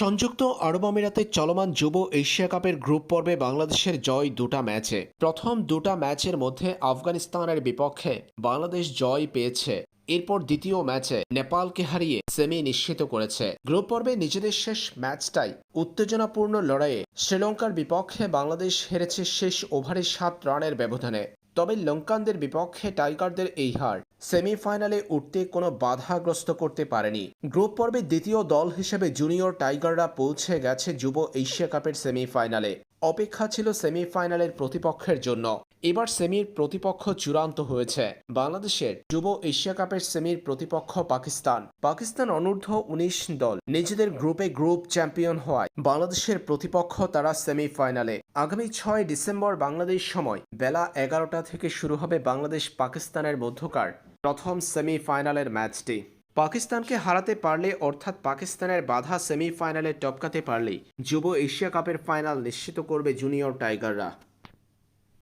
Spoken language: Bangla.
সংযুক্ত আরব আমিরাতে চলমান যুব এশিয়া কাপের গ্রুপ পর্বে বাংলাদেশের জয় দুটা ম্যাচে। প্রথম দুটা ম্যাচের মধ্যে আফগানিস্তানের বিপক্ষে বাংলাদেশ জয় পেয়েছে। এরপর দ্বিতীয় ম্যাচে নেপালকে হারিয়ে সেমি নিশ্চিত করেছে। গ্রুপ পর্বে নিজেদের শেষ ম্যাচটাই উত্তেজনাপূর্ণ লড়াইয়ে শ্রীলঙ্কার বিপক্ষে বাংলাদেশ হেরেছে শেষ ওভারে সাত রানের ব্যবধানে। তবে লঙ্কানদের বিপক্ষে টাইগারদের এই হার। সেমিফাইনালে উঠতে কোনো বাধাগ্রস্ত করতে পারেনি। গ্রুপ পর্বে দ্বিতীয় দল হিসেবে জুনিয়র টাইগাররা পৌঁছে গেছে যুব এশিয়া কাপের সেমিফাইনালে। অপেক্ষা ছিল সেমিফাইনালের প্রতিপক্ষের জন্য। এবার সেমির প্রতিপক্ষ চূড়ান্ত হয়েছে। বাংলাদেশের যুব এশিয়া কাপের সেমির প্রতিপক্ষ পাকিস্তান। পাকিস্তান অনূর্ধ্ব উনিশ দল নিজেদের গ্রুপে গ্রুপ চ্যাম্পিয়ন হওয়ায় বাংলাদেশের প্রতিপক্ষ তারা সেমিফাইনালে। আগামী ছয় ডিসেম্বর বাংলাদেশ সময় বেলা এগারোটা থেকে শুরু হবে বাংলাদেশ পাকিস্তানের মধ্যকার প্রথম সেমিফাইনালের ম্যাচটি। পাকিস্তানকে হারাতে পারলে অর্থাৎ পাকিস্তানের বাধা সেমিফাইনালে টপকাতে পারলে যুব এশিয়া কাপের ফাইনাল নিশ্চিত করবে জুনিয়র টাইগাররা।